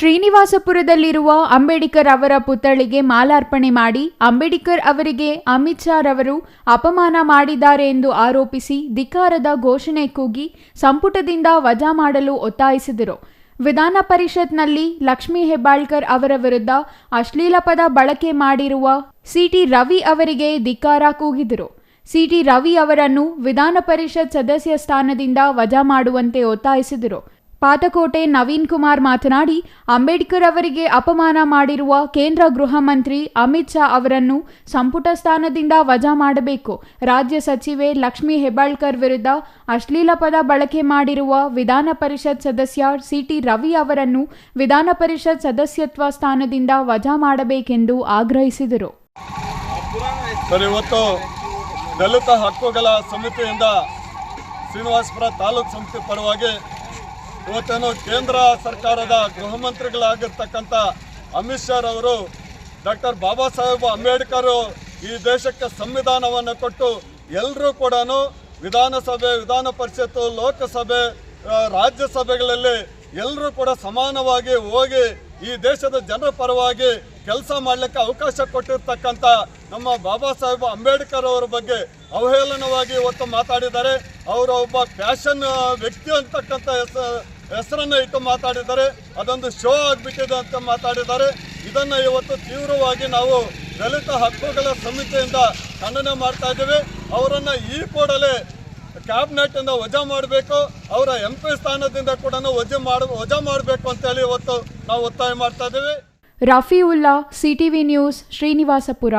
ಶ್ರೀನಿವಾಸಪುರದಲ್ಲಿರುವ ಅಂಬೇಡ್ಕರ್ ಅವರ ಪುತ್ಥಳಿಗೆ ಮಾಲಾರ್ಪಣೆ ಮಾಡಿ ಅಂಬೇಡ್ಕರ್ ಅವರಿಗೆ ಅಮಿತ್ ಶಾ ರವರು ಅಪಮಾನ ಮಾಡಿದ್ದಾರೆ ಎಂದು ಆರೋಪಿಸಿ ಧಿಕ್ಕಾರದ ಘೋಷಣೆ ಕೂಗಿ ಸಂಪುಟದಿಂದ ವಜಾ ಮಾಡಲು ಒತ್ತಾಯಿಸಿದರು. ವಿಧಾನ ಪರಿಷತ್ನಲ್ಲಿ ಲಕ್ಷ್ಮೀ ಹೆಬ್ಬಾಳ್ಕರ್ ಅವರ ವಿರುದ್ಧ ಅಶ್ಲೀಲ ಪದ ಬಳಕೆ ಮಾಡಿರುವ ಸಿಟಿ ರವಿ ಅವರಿಗೆ ಧಿಕ್ಕಾರ ಕೂಗಿದರು. ಸಿಟಿ ರವಿ ಅವರನ್ನು ವಿಧಾನ ಪರಿಷತ್ ಸದಸ್ಯ ಸ್ಥಾನದಿಂದ ವಜಾ ಮಾಡುವಂತೆ ಒತ್ತಾಯಿಸಿದರು. ಪಾತಕೋಟೆ ನವೀನ್ ಕುಮಾರ್ ಮಾತನಾಡಿ, ಅಂಬೇಡ್ಕರ್ ಅವರಿಗೆ ಅಪಮಾನ ಮಾಡಿರುವ ಕೇಂದ್ರ ಗೃಹ ಮಂತ್ರಿ ಅಮಿತ್ ಶಾ ಅವರನ್ನು ಸಂಪುಟ ಸ್ಥಾನದಿಂದ ವಜಾ ಮಾಡಬೇಕು. ರಾಜ್ಯ ಸಚಿವೆ ಲಕ್ಷ್ಮೀ ಹೆಬ್ಬಾಳ್ಕರ್ ವಿರುದ್ಧ ಅಶ್ಲೀಲ ಪದ ಬಳಕೆ ಮಾಡಿರುವ ವಿಧಾನ ಪರಿಷತ್ ಸದಸ್ಯ ಸಿಟಿ ರವಿ ಅವರನ್ನು ವಿಧಾನ ಪರಿಷತ್ ಸದಸ್ಯತ್ವ ಸ್ಥಾನದಿಂದ ವಜಾ ಮಾಡಬೇಕೆಂದು ಆಗ್ರಹಿಸಿದರು. ಸಮಿತಿಯಿಂದ ಶ್ರೀನಿವಾಸಪುರ ತಾಲೂಕು ಸಮಿತಿ ಪರವಾಗಿ ಇವತ್ತೇನು ಕೇಂದ್ರ ಸರ್ಕಾರದ ಗೃಹ ಮಂತ್ರಿಗಳಾಗಿರ್ತಕ್ಕಂಥ ಅಮಿತ್ ಶಾ ಅವರು ಡಾಕ್ಟರ್ ಬಾಬಾ ಸಾಹೇಬ್ ಅಂಬೇಡ್ಕರ್ ಈ ದೇಶಕ್ಕೆ ಸಂವಿಧಾನವನ್ನು ಕೊಟ್ಟು ಎಲ್ಲರೂ ಕೂಡ ವಿಧಾನಸಭೆ, ವಿಧಾನ ಪರಿಷತ್ತು, ಲೋಕಸಭೆ ರಾಜ್ಯಸಭೆಗಳಲ್ಲಿ ಎಲ್ಲರೂ ಕೂಡ ಸಮಾನವಾಗಿ ಹೋಗಿ ಈ ದೇಶದ ಜನರ ಪರವಾಗಿ ಕೆಲಸ ಮಾಡಲಿಕ್ಕೆ ಅವಕಾಶ ಕೊಟ್ಟಿರ್ತಕ್ಕಂಥ ನಮ್ಮ ಬಾಬಾ ಸಾಹೇಬ್ ಅಂಬೇಡ್ಕರ್ ಅವರ ಬಗ್ಗೆ ಅವಹೇಳನವಾಗಿ ಇವತ್ತು ಮಾತಾಡಿದ್ದಾರೆ. ಅವರ ಒಬ್ಬ ಫ್ಯಾಷನ್ ವ್ಯಕ್ತಿ ಅಂತಕ್ಕಂಥ ಹೆಸರನ್ನು ಇಟ್ಟು ಮಾತಾಡಿದ್ದಾರೆ, ಅದೊಂದು ಶೋ ಆಗಿಬಿಟ್ಟಿದೆ ಅಂತ ಮಾತಾಡಿದ್ದಾರೆ. ಇದನ್ನು ಇವತ್ತು ತೀವ್ರವಾಗಿ ನಾವು ದಲಿತ ಹಕ್ಕುಗಳ ಸಮಿತಿಯಿಂದ ಖಂಡನೆ ಮಾಡ್ತಾ ಇದ್ದೇವೆ. ಅವರನ್ನು ಈ ಕೂಡಲೇ ಕ್ಯಾಬಿನೆಟ್ ಇಂದ ವಜಾ ಮಾಡಬೇಕು, ಅವರ ಎಂ ಪಿ ಸ್ಥಾನದಿಂದ ಕೂಡ ವಜಾ ಮಾಡ, ವಜಾ ಮಾಡಬೇಕು ಅಂತೇಳಿ ಇವತ್ತು ನಾವು ಒತ್ತಾಯ ಮಾಡ್ತಾ ಇದ್ದೇವೆ. Rafiulla CTV news, Srinivasapura.